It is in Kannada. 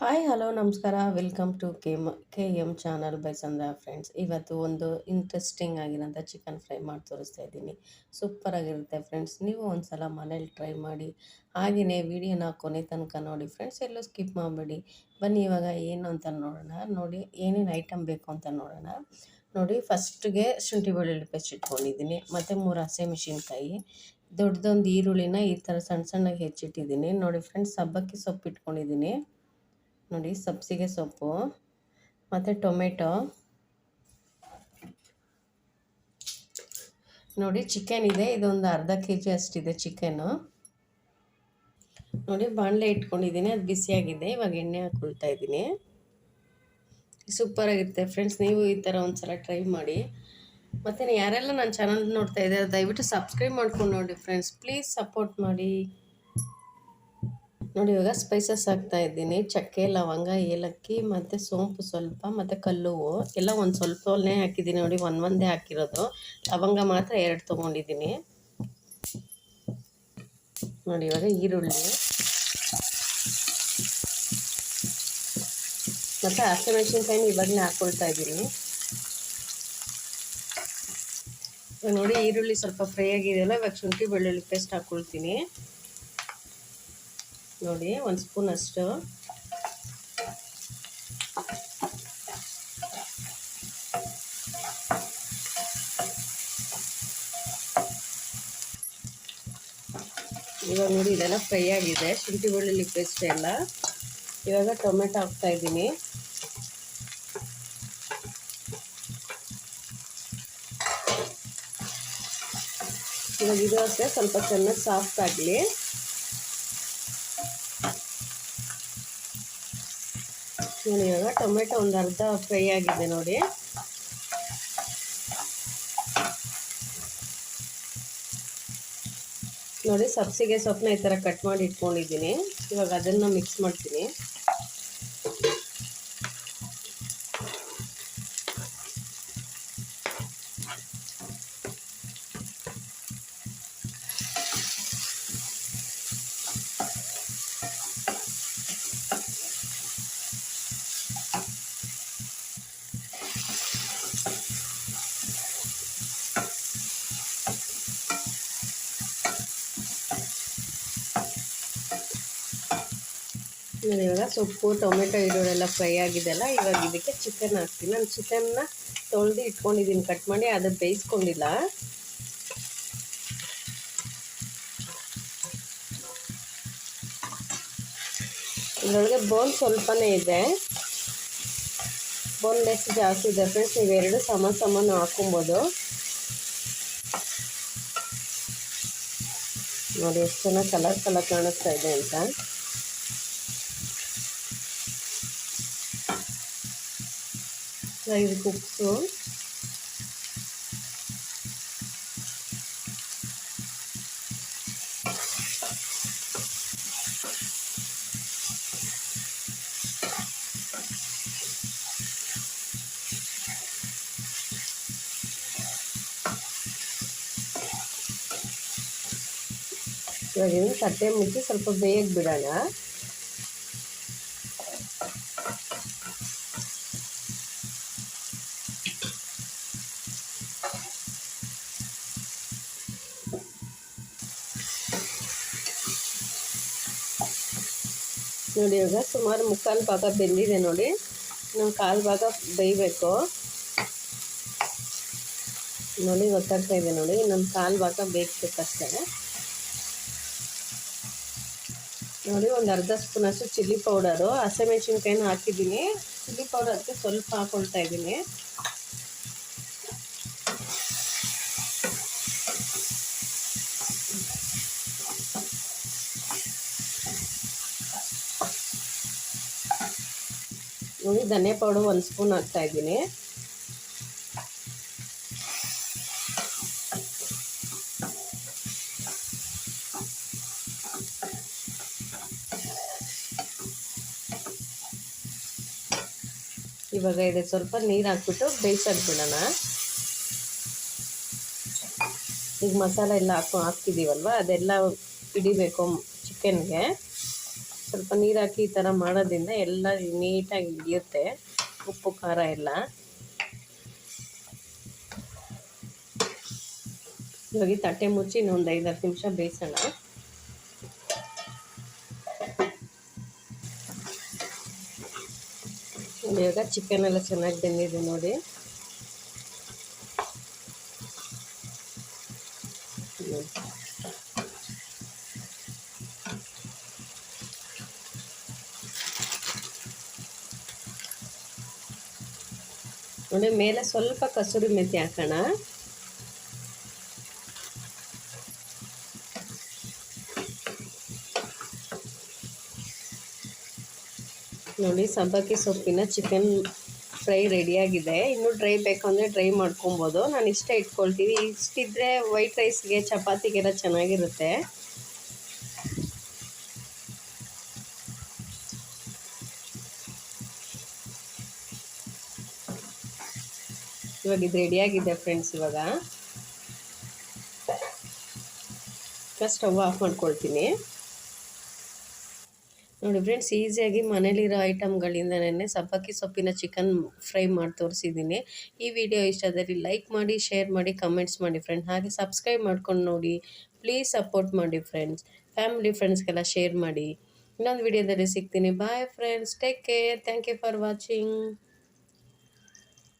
ಹಾಯ್ ಹಲೋ ನಮಸ್ಕಾರ. ವೆಲ್ಕಮ್ ಟು ಕೆಮ್ ಕೆ ಎಂ ಚಾನಲ್ ಬೈ ಸಂದ್ರ ಫ್ರೆಂಡ್ಸ್ ಇವತ್ತು ಒಂದು ಇಂಟ್ರೆಸ್ಟಿಂಗ್ ಆಗಿರೋಂಥ ಚಿಕನ್ ಫ್ರೈ ಮಾಡಿ ತೋರಿಸ್ತಾ ಇದ್ದೀನಿ. ಸೂಪರಾಗಿರುತ್ತೆ ಫ್ರೆಂಡ್ಸ್ ನೀವು ಒಂದು ಸಲ ಮನೇಲಿ ಟ್ರೈ ಮಾಡಿ. ಹಾಗೆಯೇ ವಿಡಿಯೋನ ಕೊನೆ ತನಕ ನೋಡಿ ಫ್ರೆಂಡ್ಸ್ ಎಲ್ಲೂ ಸ್ಕಿಪ್ ಮಾಡಬೇಡಿ. ಬನ್ನಿ, ಇವಾಗ ಏನು ಅಂತ ನೋಡೋಣ. ನೋಡಿ, ಏನೇನು ಐಟಮ್ ಬೇಕು ಅಂತ ನೋಡೋಣ. ನೋಡಿ ಫಸ್ಟ್ಗೆ ಶುಂಠಿ ಬೆಳ್ಳುಳ್ಳಿ ಪೇಸ್ಟ್ ಇಟ್ಕೊಂಡಿದ್ದೀನಿ. ಮತ್ತು ಮೂರು ಹಸಿಮೆಣಸಿನ್ಕಾಯಿ ದೊಡ್ಡದೊಂದು ಈರುಳ್ಳಿನ ಈ ಥರ ಸಣ್ಣ ಸಣ್ಣಗೆ ಹೆಚ್ಚಿಟ್ಟಿದ್ದೀನಿ. ನೋಡಿ ಫ್ರೆಂಡ್ಸ್ ಸಬ್ಬಕ್ಕಿ ಸೊಪ್ಪು ಇಟ್ಕೊಂಡಿದ್ದೀನಿ ನೋಡಿ, ಸಬ್ಸಿಗೆ ಸೊಪ್ಪು, ಮತ್ತು ಟೊಮೆಟೊ. ನೋಡಿ ಚಿಕನ್ ಇದೆ, ಇದೊಂದು ಅರ್ಧ ಕೆ ಜಿ ಅಷ್ಟಿದೆ ಚಿಕನ್ನು ನೋಡಿ, ಬಾಣಲೆ ಇಟ್ಕೊಂಡಿದ್ದೀನಿ, ಅದು ಬಿಸಿಯಾಗಿದೆ, ಇವಾಗ ಎಣ್ಣೆ ಹಾಕೊಳ್ತಾ ಇದ್ದೀನಿ. ಸೂಪರಾಗಿರುತ್ತೆ ಫ್ರೆಂಡ್ಸ್ ನೀವು ಈ ಥರ ಒಂದು ಸಲ ಟ್ರೈ ಮಾಡಿ. ಮತ್ತು ಯಾರೆಲ್ಲ ನನ್ನ ಚಾನಲ್ ನೋಡ್ತಾ ಇದ್ದಾರೆ, ದಯವಿಟ್ಟು ಸಬ್ಸ್ಕ್ರೈಬ್ ಮಾಡ್ಕೊಂಡು ನೋಡಿ ಫ್ರೆಂಡ್ಸ್ ಪ್ಲೀಸ್ ಸಪೋರ್ಟ್ ಮಾಡಿ. ನೋಡಿ, ಇವಾಗ ಸ್ಪೈಸಸ್ ಹಾಕ್ತಾ ಇದ್ದೀನಿ. ಚಕ್ಕೆ, ಲವಂಗ, ಏಲಕ್ಕಿ, ಮತ್ತು ಸೋಂಪು ಸ್ವಲ್ಪ, ಮತ್ತು ಕಲ್ಲುವು. ಎಲ್ಲ ಒಂದು ಸ್ವಲ್ಪನೇ ಹಾಕಿದ್ದೀನಿ ನೋಡಿ, ಒಂದು ಒಂದೇ ಹಾಕಿರೋದು. ಲವಂಗ ಮಾತ್ರ ಎರಡು ತೊಗೊಂಡಿದ್ದೀನಿ. ನೋಡಿ, ಇವಾಗ ಈರುಳ್ಳಿ. ಮತ್ತು ಹಸಿಮೆಣಸಿನ್ಕಾಯಿನ ಇವಾಗಲೇ ಹಾಕ್ಕೊಳ್ತಾ ಇದ್ದೀನಿ. ನೋಡಿ, ಈರುಳ್ಳಿ ಸ್ವಲ್ಪ ಫ್ರೈ ಆಗಿದೆಯಲ್ಲ, ಇವಾಗ ಶುಂಠಿ, ಬೆಳ್ಳುಳ್ಳಿ ಪೇಸ್ಟ್ ಹಾಕ್ಕೊಳ್ತೀನಿ ನೋಡಿ, ಒಂದು ಸ್ಪೂನ್ ಅಷ್ಟು. ಇವಾಗ ನೋಡಿ, ಇದೆಲ್ಲ ಫ್ರೈ ಆಗಿದೆ. ಶುಂಠಿ ಬೆಳ್ಳುಳ್ಳಿ ಪೇಸ್ಟ್ ಎಲ್ಲ. ಇವಾಗ ಟೊಮೆಟೊ ಹಾಕ್ತಾ ಇದ್ದೀನಿ. ಇವಾಗ ಇದು ಅಷ್ಟೇ ಸ್ವಲ್ಪ ಚೆನ್ನಾಗಿ ಸಾಫ್ಟ್ ಆಗಲಿ. ನೋಡಿ ಇವಾಗ ಟೊಮೆಟೊ ಒಂದು ಅರ್ಧ ಫ್ರೈ ಆಗಿದೆ ನೋಡಿ. ನೋಡಿ ಸಬ್ಸಿಗೆ ಸೊಪ್ಪನ್ನ ಈ ಥರ ಕಟ್ ಮಾಡಿ ಇಟ್ಕೊಂಡಿದ್ದೀನಿ. ಇವಾಗ ಅದನ್ನು ಮಿಕ್ಸ್ ಮಾಡ್ತೀನಿ. ನಾನು ಇವಾಗ ಸೊಪ್ಪು, ಟೊಮೆಟೊ ಇರೋರೆಲ್ಲ ಫ್ರೈ ಆಗಿದೆಲ್ಲ, ಇವಾಗ ಇದಕ್ಕೆ ಚಿಕನ್ ಹಾಕ್ತೀನಿ. ನಾನು ಚಿಕನ್ನ ತೊಳೆದು ಇಟ್ಕೊಂಡಿದ್ದೀನಿ ಕಟ್ ಮಾಡಿ ಅದು ಬೇಯಿಸ್ಕೊಂಡಿಲ್ಲ. ಇದರೊಳಗೆ ಬೋನ್ ಸ್ವಲ್ಪನೇ ಇದೆ. ಬೋನ್ ಲೆಸ್ ಜಾಸ್ತಿ ಇದೆ ಫ್ರೆಂಡ್ಸ್ ನೀವೆರಡು ಸಮ ಸಮನು ಹಾಕೊಬೋದು ನೋಡಿ, ಎಷ್ಟು ಚೆನ್ನಾಗಿ ಕಲರ್ ಕಲರ್ ಕಾಣಿಸ್ತಾ ಇದೆ ಅಂತ. ಇದಕ್ಕೆ ಉಪ್ಪು ಇವಾಗ ಇದನ್ನು ತಟ್ಟೆ ಮುಚ್ಚಿ ಸ್ವಲ್ಪ ಬೇಗ ಬಿಡೋಣ ನೋಡಿ ಇವಾಗ ಸುಮಾರು ಮುಕ್ಕಾಲು ಭಾಗ ಬೆಂದಿದೆ ನೋಡಿ. ನಾವು ಕಾಲು ಭಾಗ ಬೇಯಬೇಕು. ನೋಡಿ ಗೊತ್ತಾಗ್ತಾ ಇದೆ ನೋಡಿ. ನಮ್ಮ ಕಾಲು ಭಾಗ ಬೇಕಬೇಕಷ್ಟೇ ನೋಡಿ, ಒಂದು ಅರ್ಧ ಸ್ಪೂನ್ ಅಷ್ಟು ಚಿಲ್ಲಿ ಪೌಡರು. ಹಸಿಮೆಣ್ಸಿನ್ಕಾಯಿನ ಹಾಕಿದ್ದೀನಿ. ಚಿಲ್ಲಿ ಪೌಡರ್ ಅದಕ್ಕೆ ಸ್ವಲ್ಪ ಹಾಕೊಳ್ತಾ ಇದ್ದೀನಿ. ನೋಡಿ, ಧನಿಯಾ ಪೌಡರ್ ಒಂದು ಸ್ಪೂನ್ ಹಾಕ್ತಾ ಇದ್ದೀನಿ. ಇವಾಗ ಇದೆ ಸ್ವಲ್ಪ ನೀರು ಹಾಕ್ಬಿಟ್ಟು ಬೇಯಿಸಾಕ್ಬಿಡೋಣ ಬಿಡೋಣ. ಈಗ ಮಸಾಲ ಎಲ್ಲ ಹಾಕೊ ಹಾಕ್ತಿದ್ದೀವಲ್ವ ಅದೆಲ್ಲ ಹಿಡಿಬೇಕು ಚಿಕನ್ಗೆ. ಸ್ವಲ್ಪ ನೀರು ಹಾಕಿ ಈ ಥರ ಮಾಡೋದ್ರಿಂದ ಎಲ್ಲ ನೀಟಾಗಿ ಹಿಡಿಯುತ್ತೆ. ಉಪ್ಪು, ಖಾರ ಎಲ್ಲ. ಇವಾಗ ತಟ್ಟೆ ಮುಚ್ಚಿ ಇನ್ನೊಂದು ಐದಾರು ನಿಮಿಷ ಬೇಯಿಸೋಣ. ಇವಾಗ ಚಿಕನ್ ಎಲ್ಲ ಚೆನ್ನಾಗಿ ಬೆಂದಿದೆ ನೋಡಿ. ನೋಡಿ, ಮೇಲೆ ಸ್ವಲ್ಪ ಕಸೂರಿ ಮೆಥಿ ಹಾಕೋಣ. ನೋಡಿ, ಸಬ್ಬಕ್ಕಿ ಸೊಪ್ಪಿನ ಚಿಕನ್ ಫ್ರೈ ರೆಡಿಯಾಗಿದೆ ಇನ್ನು ಡ್ರೈ ಬೇಕು ಅಂದರೆ ಡ್ರೈ ಮಾಡ್ಕೊಬೋದು. ನಾನು ಇಷ್ಟೇ ಇಟ್ಕೊಳ್ತೀವಿ. ಇಷ್ಟಿದ್ರೆ ವೈಟ್ ರೈಸ್ಗೆ ಚಪಾತಿಗೆಲ್ಲ ಚೆನ್ನಾಗಿರುತ್ತೆ. ಇವಾಗ ಇದು ರೆಡಿಯಾಗಿದೆ ಫ್ರೆಂಡ್ಸ್ ಇವಾಗ. ಸ್ಟವ್ ಆಫ್ ಮಾಡ್ಕೊಳ್ತೀನಿ. ನೋಡಿ ಫ್ರೆಂಡ್ಸ್ ಈಸಿಯಾಗಿ ಮನೇಲಿರೋ ಐಟಮ್ಗಳಿಂದನೇ ಸಬ್ಬಕ್ಕಿ ಸೊಪ್ಪಿನ ಚಿಕನ್ ಫ್ರೈ ಮಾಡಿ ತೋರಿಸಿದ್ದೀನಿ. ಈ ವಿಡಿಯೋ ಇಷ್ಟ ಆದರೆ ಲೈಕ್ ಮಾಡಿ ಶೇರ್ ಮಾಡಿ ಕಮೆಂಟ್ಸ್ ಮಾಡಿ ಫ್ರೆಂಡ್ಸ್ ಹಾಗೆ ಸಬ್ಸ್ಕ್ರೈಬ್ ಮಾಡ್ಕೊಂಡು ನೋಡಿ. ಪ್ಲೀಸ್ ಸಪೋರ್ಟ್ ಮಾಡಿ ಫ್ರೆಂಡ್ಸ್ ಫ್ಯಾಮಿಲಿ ಫ್ರೆಂಡ್ಸ್ಗೆಲ್ಲ ಶೇರ್ ಮಾಡಿ. ಇನ್ನೊಂದು ವಿಡಿಯೋದಲ್ಲಿ ಸಿಗ್ತೀನಿ. Bye friends take care thank you for watching